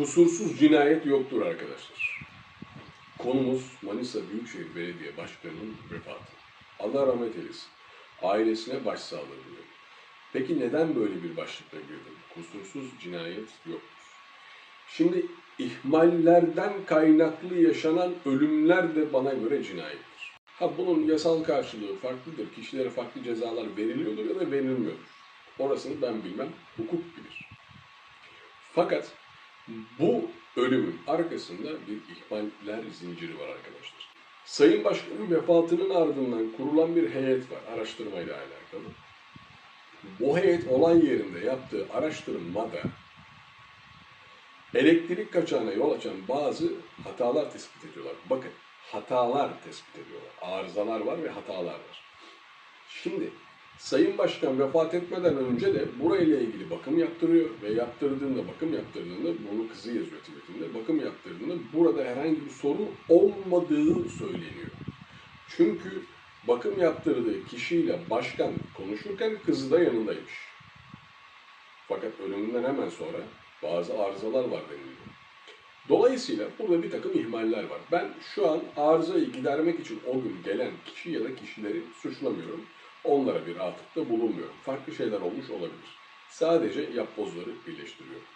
Kusursuz cinayet yoktur arkadaşlar. Konumuz Manisa Büyükşehir Belediye Başkanı'nın vefatı. Allah rahmet eylesin. Ailesine başsağlığı diliyorum. Peki neden böyle bir başlıkla girdim? Kusursuz cinayet yoktur. Şimdi ihmallerden kaynaklı yaşanan ölümler de bana göre cinayettir. Ha bunun yasal karşılığı farklıdır. Kişilere farklı cezalar veriliyordur ya da verilmiyordur. Orasını ben bilmem. Hukuk bilir. Fakat bu ölümün arkasında bir ihmaller zinciri var arkadaşlar. Sayın Başkan'ın vefatının ardından kurulan bir heyet var araştırmayla alakalı. Bu heyet olay yerinde yaptığı araştırmada elektrik kaçağına yol açan bazı hatalar tespit ediyorlar. Bakın hatalar tespit ediyorlar. Arızalar var ve hatalar var. Şimdi Sayın Başkan vefat etmeden önce de burayla ilgili bakım yaptırıyor ve yaptırdığında, bakım yaptırdığında, bunu kızı yazıyor tweetinde, bakım yaptırdığında burada herhangi bir sorun olmadığı söyleniyor. Çünkü bakım yaptırdığı kişiyle başkan konuşurken kızı da yanındaymış. Fakat ölümünden hemen sonra bazı arızalar var deniliyor. Dolayısıyla burada bir takım ihmaller var. Ben şu an arızayı gidermek için o gün gelen kişi ya da kişileri suçlamıyorum. Onlara bir atıfta bulunmuyorum. Farklı şeyler olmuş olabilir. Sadece yapbozları birleştiriyorum.